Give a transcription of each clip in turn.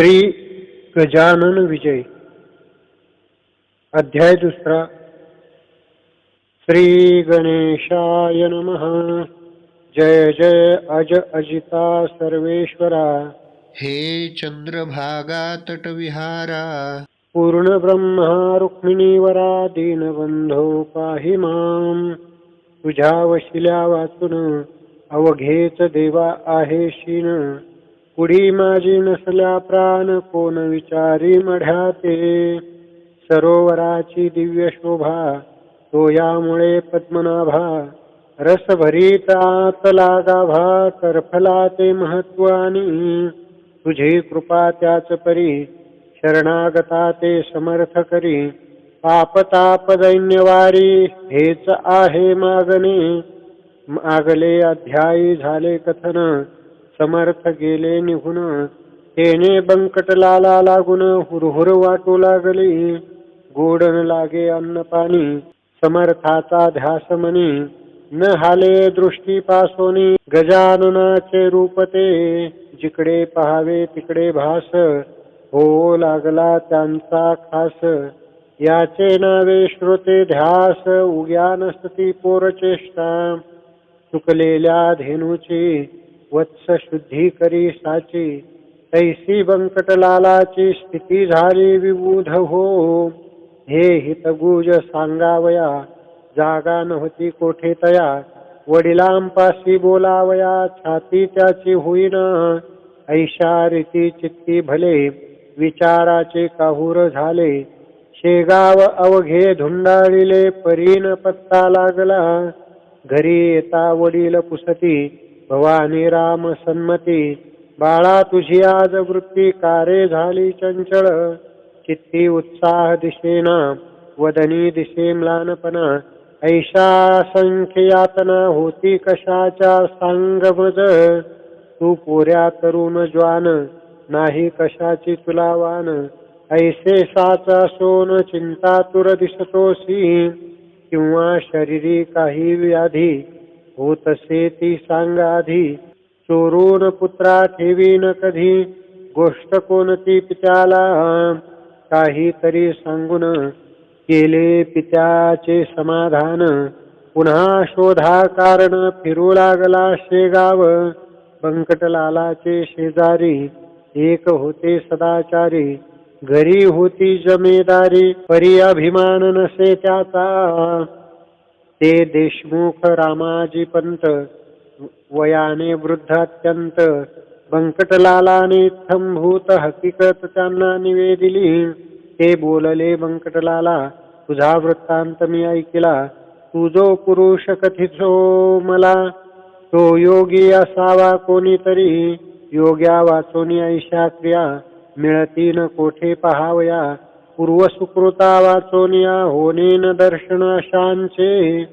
श्री गजानन विजय. अध्याय दुसरा. श्री गणेशाय नमः. जय जय अज अजिता सर्वेश्वरा. हे चंद्रभागा तटविहारा पूर्ण ब्रह्मा रुक्मिणीवरा दीनबंधो पाहि माम. तुझ्या वशिल्या वाचून अवघेच देवा आहे शीन पुढी माझी नसल्या प्राण कोण विचारी मढ्याते? सरोवराची दिव्य शोभा तो यामुळे पद्मनाभा रस भरीत लागाभा करफला ते महत्वानी. तुझी कृपा त्याच परी शरणागता ते समर्थ करी. पापताप दैन्यवारी हेच आहे मागणे. मागले अध्यायी झाले कथन समर्थ गेले निघून. तेने बंकटलाला लागून हुरहुर वाटू लागली. गोडन लागे अन्न पाणी समर्थाचा ध्यास मनी न हाले दृष्टी पासोनी गजाननाचे रूप ते. जिकडे पहावे तिकडे भास हो लागला त्यांचा खास. याचे नावे श्रोते ध्यास उग्यान सती पोरचेष्टा. चुकलेल्या धेनूची वत्स शुद्धी करी साची तैसी बंकटलालाची स्थिती झाली विबुध हो. हे हितगुज सांगावया जागा नव्हती कोठे तया. वडिलांपाशी बोलावया छाती त्याची होईना. ऐशा रीती चित्ती भले विचाराचे काहूर झाले. शेगाव अवघे धुंडाळिले परीन पत्ता लागला. घरी येता वडील पुसती भवानी राम सन्मती बाळा तुझी आज वृत्ती कारे झाली चंचळ. चित्ती उत्साह दिशेना वदनी दिशे म्लानपणा. ऐशा संख्य होती कशाच्या सांगमज तू पोऱ्या तरुण ज्वान नाही कशाची तुला वान. ऐसे साचा सोन चिंता तुर दिसतोसी किंवा शरीरी काही व्याधी. होतसे ती सांगा आधी चोरून पुत्रा ठेवीन कधी गोष्ट कोणती पित्याला? काहीतरी सांगून केले पित्याचे समाधान पुन्हा शोधा कारण फिरू लागला शेगाव. बंकटलालाचे शेजारी एक होते सदाचारी घरी होती जमेदारी परी अभिमान नसे त्याचा. ते देशमुख रामाजी पंत वयाने वृद्ध अत्यंत बंकटलालाने थंभूत हकीकत त्यांना निवेदिली. ते बोलले बंकटलाला तुझा वृत्तांत मी ऐकला. तू जो पुरुष कथितो मला तो योगी असावा कोणीतरी. योग्या वाचोनी ऐशा क्रिया मिळती न कोठे पहावया. पूर्वसुकृता वाचोनिया होनेन दर्शन शांचे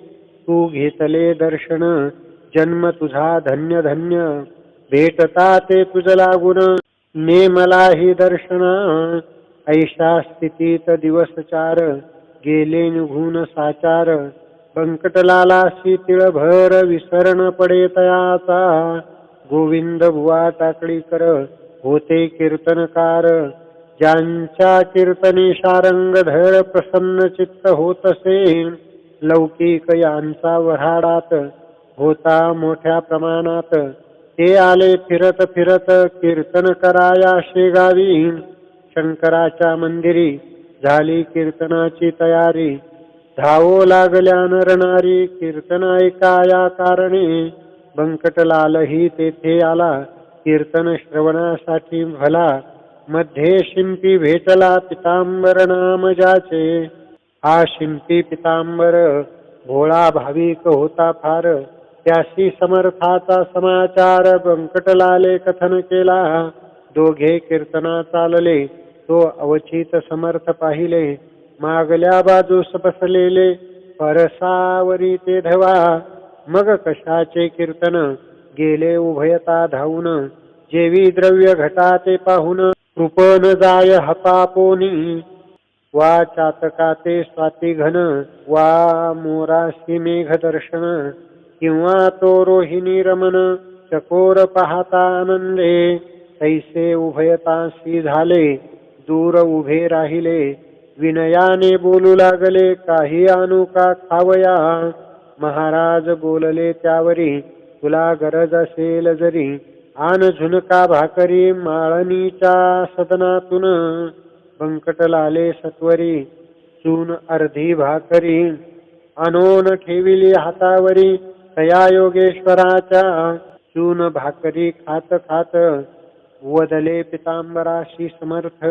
तू घेतले दर्शन जन्म तुझा धन्य धन्य। भेटता ते तुझ लागून ने मला ही दर्शन। ऐशा स्थितीत दिवस चार गेले निघून साचार। बंकटलालाशी तिळभर विसरण पडे तयाचा। गोविंद बुवा टाकळी कर होते कीर्तनकार। ज्यांच्या कीर्तनी शारंगधर प्रसन्न चित्त होतसे लौकिक यांचा वऱ्हाडात होता मोठ्या प्रमाणात. ते आले फिरत फिरत कीर्तन कराया शेगावी. शंकराच्या मंदिरी झाली कीर्तनाची तयारी. धावो लागल्या नरणारी कीर्तन ऐकाया कारणे. बंकटलालही तेथे आला. कीर्तन श्रवणासाठी भला मध्ये शिंपी भेटला पितांबर नामजाचे. हा शिंपी पितांबर भोळा भाविक होता फार. त्याशी समर्थाचा समाचार बंकटलाले कथन केला. दोघे कीर्तना चालले तो अवचित समर्थ पाहिले. मागल्या बाजूस बसलेले परसावरी ते धवा. मग कशाचे कीर्तन? गेले उभयता धावून. जेवी द्रव्य घटा ते पाहून कृपन जाय हतापोनी। वा चातकाते स्वाती घन वा मोराशी मेघ दर्शन किंवा तो रोहिणी रमन चकोर पाहता आनंदे। तैसे उभयतासी झाले दूर उभे राहिले। विनयाने बोलू लागले काही आणू का खावया. महाराज बोलले त्यावरी तुला गरज असेल जरी आन झुणका भाकरी माळणीच्या सदनातून बंकटलाले सत्वरी चून अर्धी भाकरी अनोन ठेविली हातावरी तया योगेश्वराच्या चून भाकरी खात खात वदले पितांबराशी समर्थ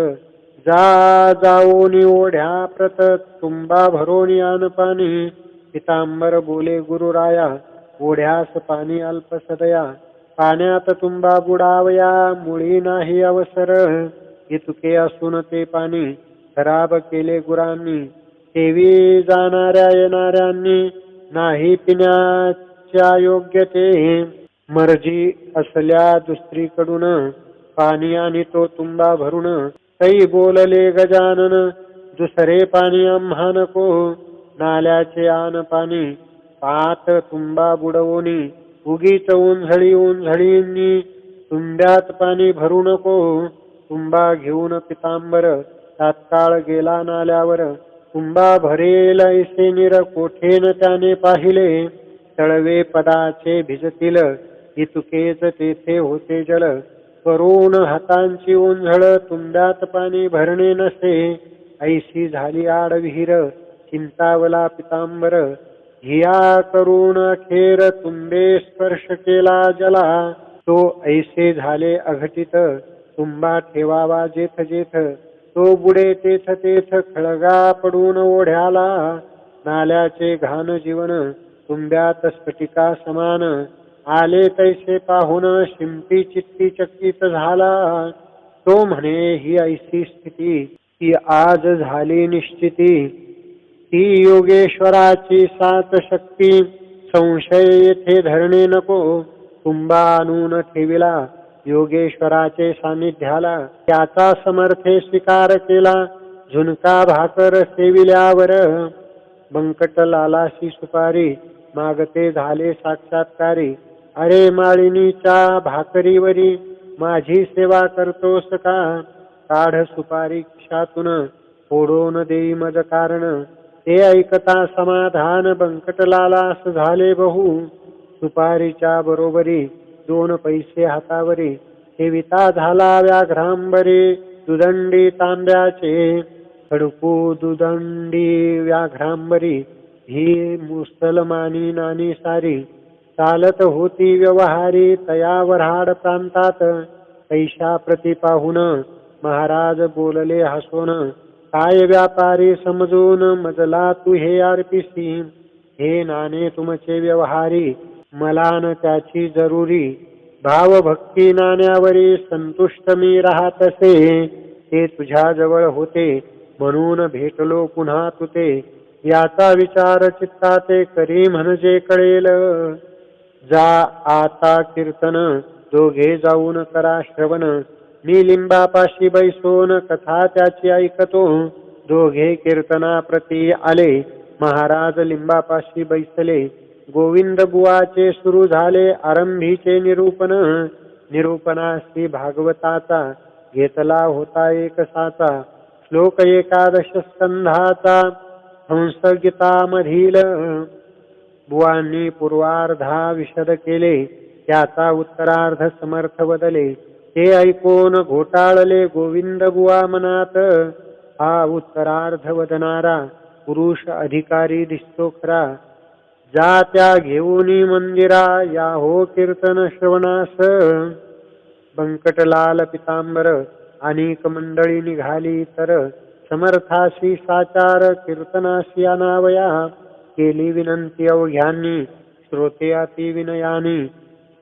जा जाऊनी ओढ्या प्रत तुंबा भरोनी आन पाणी पितांबर बोले गुरुराया ओढ्यास पाणी अल्प सदया. पाण्यात तुंबा बुडावया मुळी नाही अवसर. इतके असून ते पाणी खराब केले गुरांनी. तेवी जाणाऱ्या येणाऱ्यांनी नाही पिण्याच्या योग्य ते मर्जी असल्या दुसरीकडून पाणी आणि तो तुंबा भरून तई बोलले गजानन दुसरे पाणी आम्हा नको. नाल्याचे आन पाणी पात तुंबा बुडवणी उगीच उंझळी उंझळींनी तुंब्यात पाणी भरू नको तुंबा घेऊन पितांबर तात्काळ गेला नाल्यावर तुंबा भरेल ऐसे निर कोठेन त्याने पाहिले तळवे पदाचे भिजतील इतुकेच तेथे होते जल करून हातांची ओंझळ तुंब्यात पाणी भरणे नसे ऐशी झाली आड विहीर चिंतावला पितांबर हिया करून खेर तुंबे स्पर्श केला जला. तो ऐसे झाले अघटित तुंबा ठेवावा जेथ जेथ. तो बुडे तेथ तेथ खळगा पडून ओढ्याला. नाल्याचे घाण जीवन तुंब्यात स्फटिका समान. आले तैसे पाहून शिंपी चित्ती चकित झाला. तो म्हणे ही ऐशी स्थिती ती आज झाली निश्चिती. ती योगेश्वराची सात शक्ती. संशय येथे धरणे नको. तुंबा आणून ठेविला. योगेश्वराचे सानिध्याला त्याचा समर्थे स्वीकार केला. झुणका भाकर सेविल्यावर. बंकट लालाशी सुपारी. मागते झाले साक्षात्कारी. अरे माळिनीच्या भाकरीवरी. माझी सेवा करतोस का? काढ सुपारी क्षातून. फोडून देई मज कारण. ते ऐकता समाधान बंकटलालास झाले बहु. सुपारीच्या बरोबरी दोन पैसे हातावरी. ठेविता झाला व्याघ्रांबरी दुदंडी तांब्याचे. खडकू दुदंडी व्याघ्रांबरी ही मुसलमानी नानी सारी. चालत होती व्यवहारी तया वऱ्हाड प्रांतात. पैशा प्रति पाहून महाराज बोलले हसून काय व्यापारी समजून मजला तू हे आरपिसी हे नाणे तुमचे व्यवहारी मला न त्याची जरुरी. भावभक्ती नाण्यावरी संतुष्ट मी राहतसे ते तुझ्या जवळ होते म्हणून भेटलो पुन्हा तुते. याचा विचार चित्ता ते करी म्हणजे कळेल. जा आता कीर्तन दोघे जाऊन करा श्रवण. मी लिंबापाशी बैसोन कथा त्याची ऐकतो. दोघे कीर्तनाप्रती आले. महाराज लिंबापाशी बैसले. गोविंद बुवाचे सुरू झाले. आरंभीचे निरूपण. निरूपणाशी भागवताचा घेतला होता एक साचा. श्लोक एकादश स्कंधाचा हंसगीतामधील बुवांनी पूर्वार्धा विशद केले. त्याचा उत्तरार्ध समर्थ बदले. हे ऐकून घोटाळले गोविंद बुवा मनात हा उत्तरार्ध वदनारा पुरुष अधिकारी दिसतो खरा जा त्या घेऊनी मंदिरा या हो कीर्तन श्रवणास. बंकटलाल पितांबर अनेक मंडळी निघाली तर समर्थाशी साचार कीर्तनाशी अनावया. केली विनंती अवघ्यांनी श्रोते अति विनयानी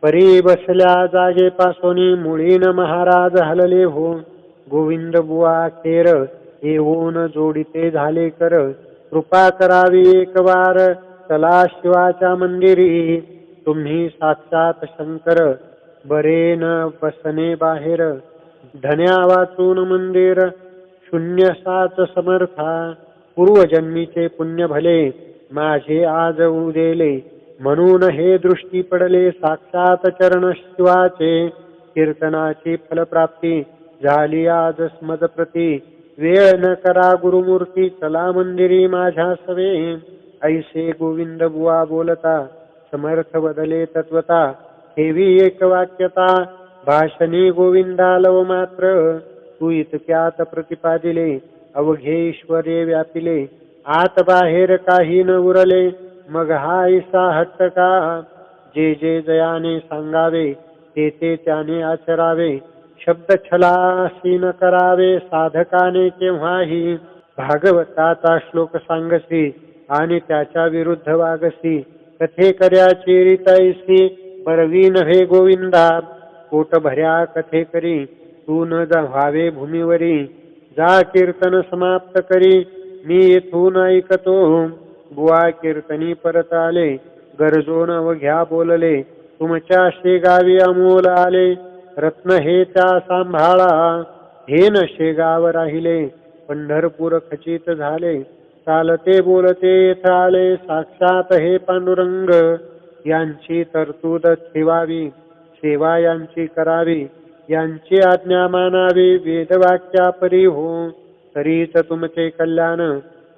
परी बसल्या जागेपासून मुळीन महाराज हलले हो. गोविंद बुवा खेर येऊन जोडिते झाले कर. कृपा करावी एक वार चला शिवाच्या मंदिरी. तुम्ही साक्षात शंकर बरे न बसने बाहेर. धन्या वाचून मंदिर शून्य साच समर्था. पूर्वजन्मीचे पुण्य भले माझे आज उदेले. म्हणून हे दृष्टी पडले साक्षात चरण शिवाचे. कीर्तनाची फलप्राप्ती झाली आज स्मदप्रती. वेळ न करा गुरुमूर्ती चला मंदिरी माझ्या सवे. ऐसे गोविंद बुवा बोलता समर्थ बदले तत्वता. हेवी एक वाक्यता भाषणी गोविंदालव मात्र. तू इतक्यात प्रतिपादिले अवघे ईश्वरे व्यापिले. आत बाहेर काही न उरले. मग हा ऐसा हट्ट का जे जे जयाने सांगावे ते ते त्याने आचरावे शब्द छलासीन न करावे साधकाने केव्हाही भागवताचा श्लोक सांगसी आणि त्याच्या विरुद्ध वागसी कथे कर्याची परवी बरवी नव्हे गोविंदा पोट भऱ्या कथे करी तू न जा व्हावे भूमीवरी जा कीर्तन समाप्त करी मी येथून ऐकतो. बुवा कीर्तनी परत आले गरजोन घ्या बोलले. तुमच्या शेगावी अमोल आले. रत्न हे त्या सांभाळा हे न शेगाव राहिले. पंढरपूर खचित झाले. चालते बोलते येथ आले. साक्षात हे पांडुरंग यांची तरतूद ठेवावी सेवा यांची करावी यांची आज्ञा मानावी. वेदवाक्या परी हो तरीच तुमचे कल्याण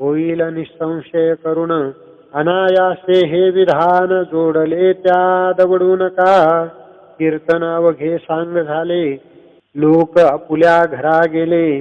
होईल निसंशय करुण. अनायासे हे विधान जोडले त्या दवडून का? कीर्तन अवघे सांग झाले. लोक आपुल्या घरा गेले.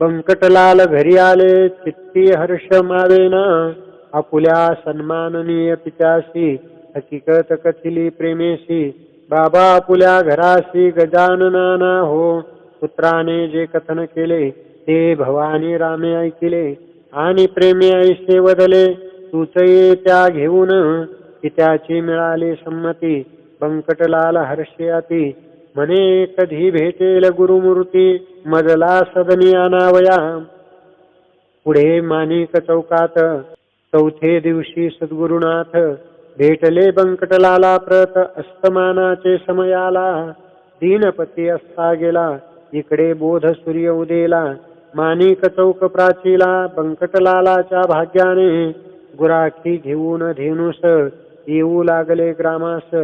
बंकटलाल घरी आले. चित्ती हर्ष मावेना आपुल्या सन्माननीय पित्याशी हकीकत कथिली प्रेमेशी. बाबा आपुल्या घराशी गजाननाना हो. पुत्राने जे कथन केले ते भवानी रामे ऐकिले. आणि प्रेमी ऐसे वदले तूच ये त्या घेऊन पित्याची मिळाली संमती. बंकटलाल हर्षयाती म्हणे कधी भेटेल गुरुमूर्ती मजला सदनी अनावया. पुढे मानिक चौकात चौथे दिवशी सद्गुरुनाथ भेटले बंकटलाला प्रत अस्तमानाचे समयाला दीनपती असता गेला इकडे बोध सूर्य उदेला माणिक चौक प्राचीला बंकटलालाच्या भाग्याने गुराखी घेऊन धेनुस येऊ लागले ग्रामास.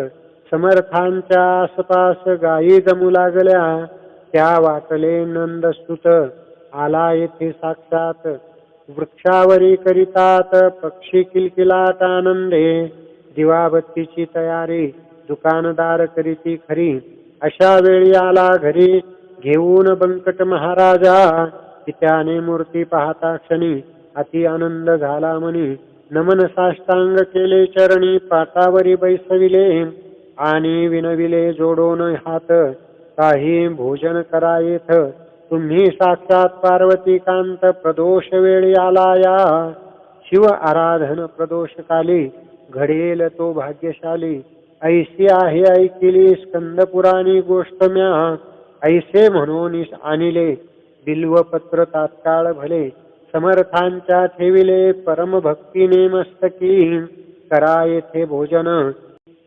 समर्थांच्या आसपास गायी जमू लागल्या त्या वाटले नंदस्तुत. आला येथे साक्षात. वृक्षावरी करितात पक्षी किलकिलात आनंदे. दिवाबत्तीची तयारी दुकानदार करीती खरी. अशा वेळी आला घरी घेऊन बंकट महाराजा त्याने मूर्ती पाहता क्षणी अति आनंद झाला म्हणी. नमन साष्टांग केले चरणी पाटावरी बैसविले. आणि विनविले जोडोन हात काही भोजन करा येथ. तुम्ही साक्षात पार्वती कांत प्रदोष वेळी आला या शिव आराधन प्रदोष काली घडेल तो भाग्यशाली. ऐशी आहे ऐकिली स्कंद पुराणी गोष्ट म्या. ऐसे म्हणून आणिले बिल्वपत्र तात्काळ भले समर्थांच्या ठेविले परमभक्तीने मस्तकी. करा येथे भोजन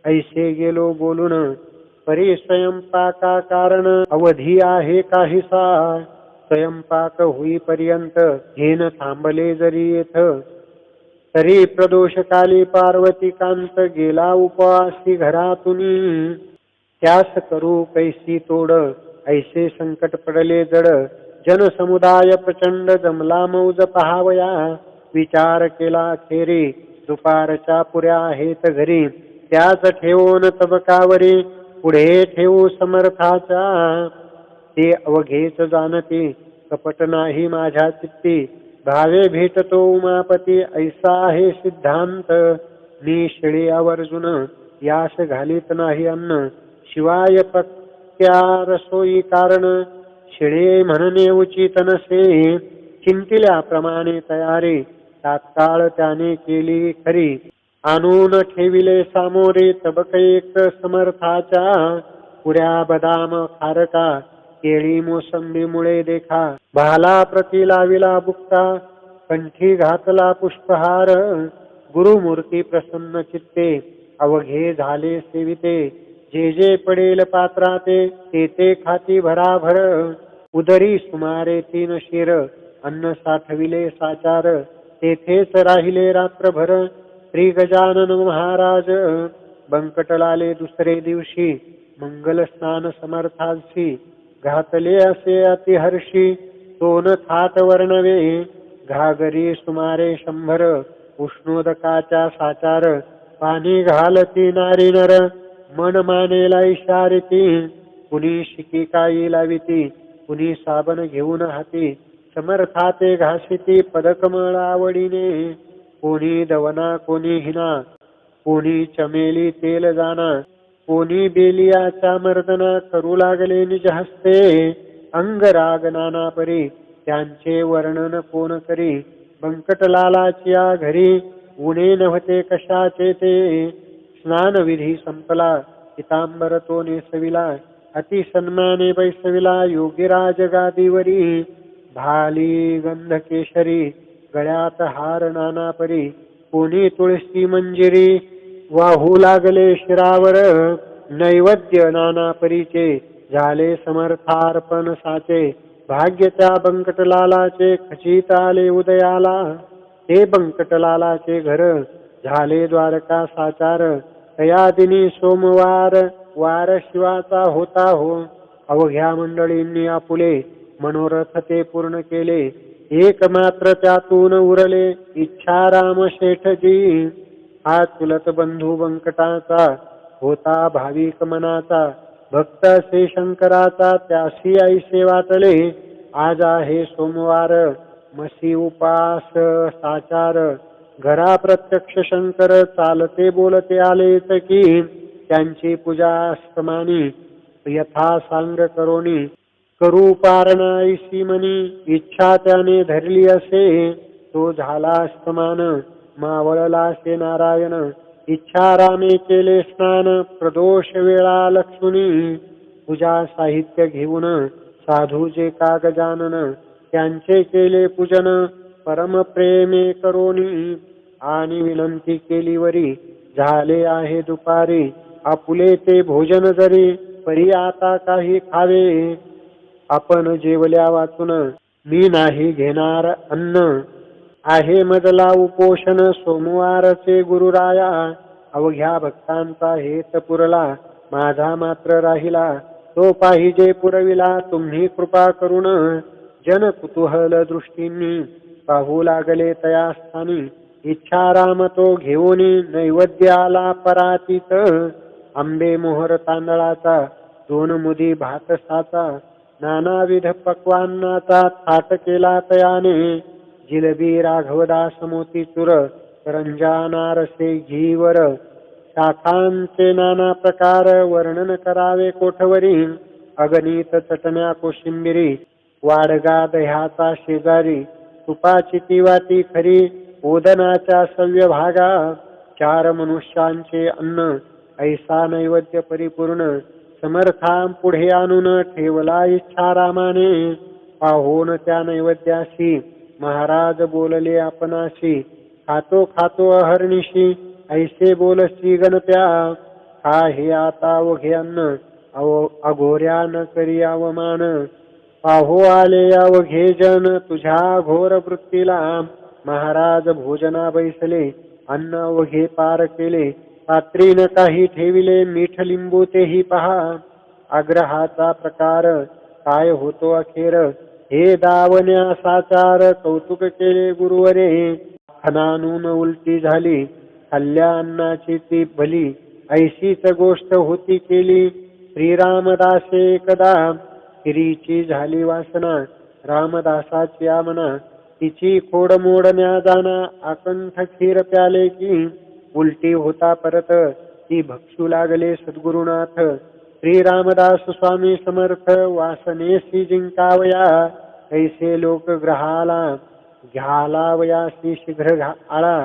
ऐसे गेलो बोलून. परी स्वयंपाका कारण अवधी आहे काहीसा. स्वयंपाक होईपर्यंत हेन थांबले जरी येथ तरी प्रदोषकाली पार्वती कांत गेला उपवासी घरातून. त्यास करू कैसी तोड ऐसे संकट पडले जड. जनसमुदाय प्रचंड जमला मौज पहावया. विचार केला खेरी दुपारच्या पुऱ्या आहेत घरी. त्याच ठेवून तबकावरी पुढे ठेवू समर्थाचा. ते अवघेच जाणते कपट नाही माझ्या चित्ती. भावे भेटतो उमापती ऐसा आहे सिद्धांत. मी शिळी आवर्जुन यास घालीत नाही अन्न. शिवाय पक्या रसोई कारण शिळे म्हणणे उचित नसे चिंतिल्याप्रमाणे तयारी तात्काळ त्याने केली खरी. आणून ठेविले सामोरे तबक एक समर्थाच्या पुऱ्या बदाम खारका केळी मोसंबी मुळे देखा. भाला प्रती लाविला बुक्ता कंठी घातला पुष्पहार गुरुमूर्ती प्रसन्न चित्ते अवघे झाले सेविते. जे जे पडेल पात्राते ते ते खाती भराभर. उदरी सुमारे तीन शिर अन्न साठविले साचार. तेथेच राहिले रात्रभर. श्री गजानन महाराज बंकटलाले दुसरे दिवशी मंगल स्नान समर्थांशी घातले असे अतिहर्षी सोन थाट वर्णवे. घागरी सुमारे शंभर उष्णोदकाच्या साचार. पाणी घालती नारी नर. मन मानेला इशारिती कुणी शिकिकाई लाविती कुणी साबण घेऊन हाती. समर्थाते घासिती पदकमळ आवडीने. कोणी दवना कोणी हिना. कोणी चमेली तेल जाना. कोणी बेलियाच्या मर्दना करू लागले निज हस्ते. अंगराग नाना परी त्यांचे वर्णन कोण करी? बंकटलालाच्या घरी उणे नव्हते कशाचे ते? स्नानविधी संपला। पितांबर तो नेसविला। अति सन्माने बैसविला। योगीराज गादीवरी भाली गंध केशरी गळ्यात हार नाना परी कोणी तुळशी मंजिरी। वाहू लागले शिरावर। नैवेद्य नाना परीचे झाले समर्थार्पण साचे। भाग्य त्या बंकटलालाचे। खचित आले उदयाला। ते बंकटलालाचे घर। झाले द्वारका साचार। या दिनी सोमवार वार शिवाचा होता हो. अवघ्या मंडळींनी आपुले मनोरथ ते पूर्ण केले. एक मात्र त्यातून उरले इच्छा राम शेठजी. हा चुलत बंधू बंकटाचा होता भाविक मनाचा. भक्त असे शंकराचा त्यासी आईसे वाटले. आज आहे सोमवार मसी उपास साचार. घरा प्रत्यक्ष शंकर चालते बोलते आलेच की त्यांची पूजा अस्तमानी यथा सांग करोनी करू पारणा मनी इच्छा त्याने धरली असे तो झाला अस्तमान मावळला से नारायण इच्छा रामे केले स्नान प्रदोष वेळा लक्ष्मी पूजा साहित्य घेऊन साधूचे कागजानन त्यांचे केले पूजन परम प्रेमे करोनी. आणि विनंती केली वरी झाले आहे दुपारी आपुले ते भोजन जरी परी आता काही खावे. आपण जेवल्या वाचून मी नाही घेणार अन्न. आहे मजला उपोषण सोमवारचे गुरुराया. अवघ्या भक्तांचा हेत पुरला माझा मात्र राहिला. तो पाहिजे पुरविला तुम्ही कृपा करून. जन कुतूहल दृष्टींनी पाहू लागले तया स्थानी. इच्छा राम तो घेऊन नैवेद्याला परातीत आंबे मोहर तांदळाचा दोन मुदी भातसाचा नानाविध पक्वान्नाचा थाट केला तयाने. जिलबी राघवदास मोतीचूर रंजानारसे घीवर. शाखांचे नाना प्रकार वर्णन करावे कोठवरी. अगणित चटण्या कोशिंबिरी. वाडगा दह्याचा शेजारी. तुपाची ती खरी ओदनाच्या सव्य भागा चार मनुष्यांचे अन्न ऐसा नैवेद्य परिपूर्ण समर्थां पुढे आणून ठेवला इच्छा रामाने. पाहून त्या नैवेद्याशी महाराज बोलले आपणाशी. खातो खातो अहर्निशी ऐसे बोलशी गणप्या. हा हे आता वघे अन्न अव अघोऱ्या न करी अवमान? पाहू आले अवघे जन तुझ्या घोर वृत्तीला. महाराज भोजना बैसले अन्न अवघे पार केले. पात्रीन काही ठेविले मीठ लिंबू तेही पहा. आग्रहाचा प्रकार काय होतो अखेर? हे दावण्या साचार कौतुक केले गुरुवरे. खनानून उलटी झाली खाल्ल्या अन्नाची ती भली. ऐशीच गोष्ट होती केली. श्रीरामदासे एकदा हिरीची झाली वासना रामदासाची आमना तिची खोड मोडण्या जाना आकंठ खीर प्याले की उलटी होता परत ती भक्षू लागले सद्गुरुनाथ. श्री रामदास स्वामी समर्थ वासनेसी जिंकावया कैसे लोक ग्रहाला घ्यालावयासी शीघ्र घा आळा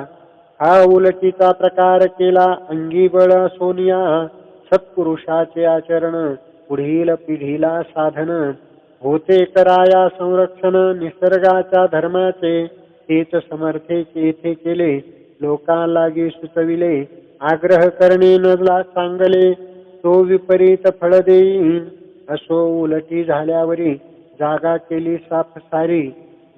हा उलटीचा प्रकार केला अंगी बळ सोनिया सत्पुरुषाचे आचरण. पुढील पिढीला साधन. होते कराया संरक्षण निसर्गाच्या धर्माचे. तेच समर्थेचे येथे केले. लोकांलागी सुचविले. आग्रह करणे नजला सांगले. तो विपरीत फळ देईन. असो उलटी झाल्यावरी जागा केली साफ सारी.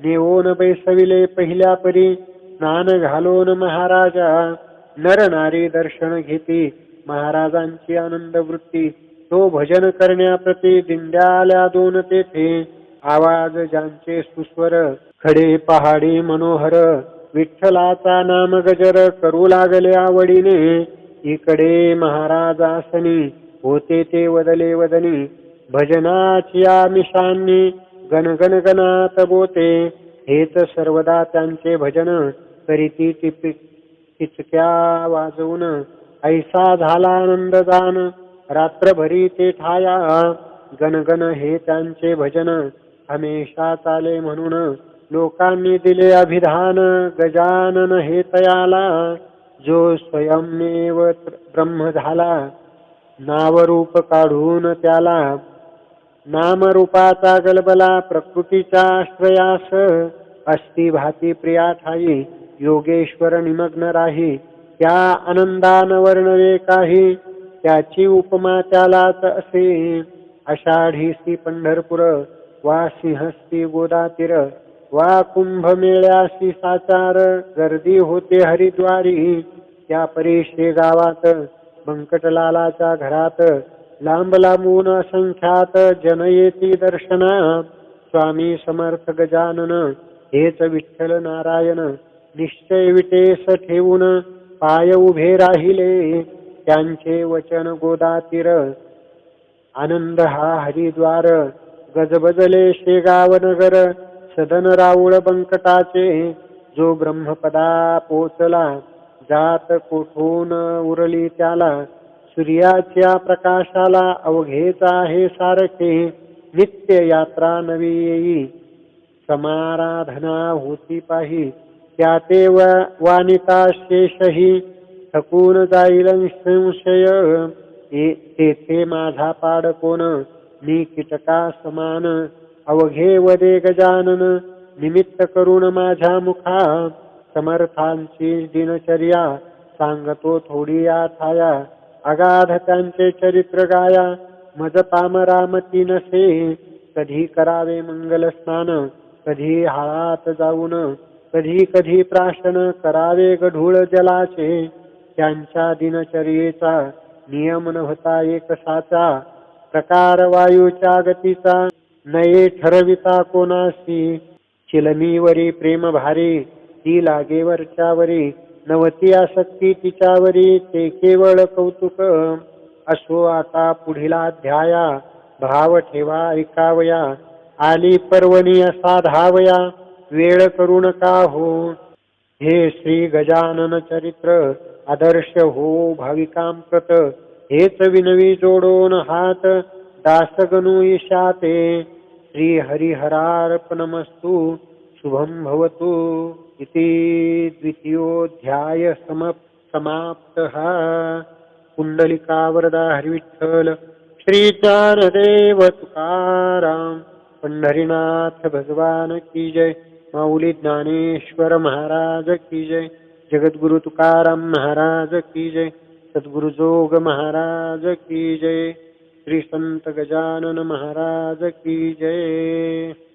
नेवोन बैसविले पहिल्या परी स्नान घालोन महाराजा. नर नारी दर्शन घेती. महाराजांची आनंद वृत्ती तो भजन करण्याप्रती दिंड्याल्या दोन तेथे. आवाज ज्यांचे सुस्वर खडे पहाडी मनोहर विठ्ठलाचा नाम गजर करू लागले आवडीने. इकडे महाराजासनी होते ते वदले वदनी. भजनाची मिशांनी गणगण गणात बोते. हेच सर्वदा त्यांचे भजन करीती टिप टिचक्या वाजवून. ऐसा झाला आनंद दान रात्रभरी ते ठाया. गणगण हे त्यांचे भजन. हमेशा चाले म्हणून लोकांनी दिले अभिधान. गजानन हे तयाला जो स्वयंमेव ब्रह्म झाला. नावरूप काढून त्याला नामरूपाचा गलबला प्रकृतीचा आश्रयास. अस्ति भाती प्रिया ठाई योगेश्वर निमग्न राही. त्या आनंदान वर्णवे काही. त्याची उपमा त्यालाच असे. आषाढीसी पंढरपूर वा सिंहस्ती गोदातीर वा कुंभमेळ्यासी साचार गर्दी होते हरिद्वारी. त्या परीशे गावात बंकटलालाच्या घरात लांब लांबून असंख्यात जन येती दर्शना स्वामी समर्थ गजानन हेच विठ्ठल नारायण निश्चय विटेस ठेवून पाय उभे राहिले. त्यांचे वचन गोदातीर. आनंद हा हरिद्वार गजबजले शेगाव नगर सदन राऊळ बंकटाचे जो ब्रह्मपदा पोचला जात कोठून उरली त्याला? सूर्याच्या प्रकाशाला अवघेच आहे सारखे नित्य यात्रा नवी येई. समाराधना होती पाही त्या ते व- वानिता शेषही थकून जाईल संशय तेथे माझा पाड कोण? मी कीटका समान. अवघे वदे गजानन निमित्त करून माझ्या मुखा. समर्थांची दिनचर्या सांगतो थोडी या अगाध त्यांचे चरित्र गाया. मज पामरामती नसे. कधी करावे मंगल स्नान? कधी हाळात जाऊन? कधी कधी प्राशन करावे गढूळ जलाचे. त्यांच्या दिनचर्येचा नियम नव्हता एक साचा प्रकार वायूच्या गतीचा नये ठरविता कोणासी चिलमीवरी प्रेम भारी ती लागेवरच्यावरी. नवती आसक्ती तिच्यावरी ते केवळ कौतुक. असो आता पुढीला अध्याया भाव ठेवा ऐकावया. आली पर्वणी असा धावया वेळ करू नका हो. हे श्री गजानन चरित्र आदर्श हो भाविकां प्रत हेच विनवी जोडोन हात दासगनु ईशाते श्री हरिहरार्पणमस्तु शुभं भवतु इति द्वितीयोऽध्याय सम समाप्तः। कुण्डलिकावरदा हरिविठ्ठल श्रीचारदेव तुकाराम पंढरीनाथ भगवान की जय माऊली ज्ञानेश्वर महाराज की जय। जगद्गुरु तुकाराम महाराज की जय। सद्गुरु जोग महाराज की जय। श्री संत गजानन महाराज की जय।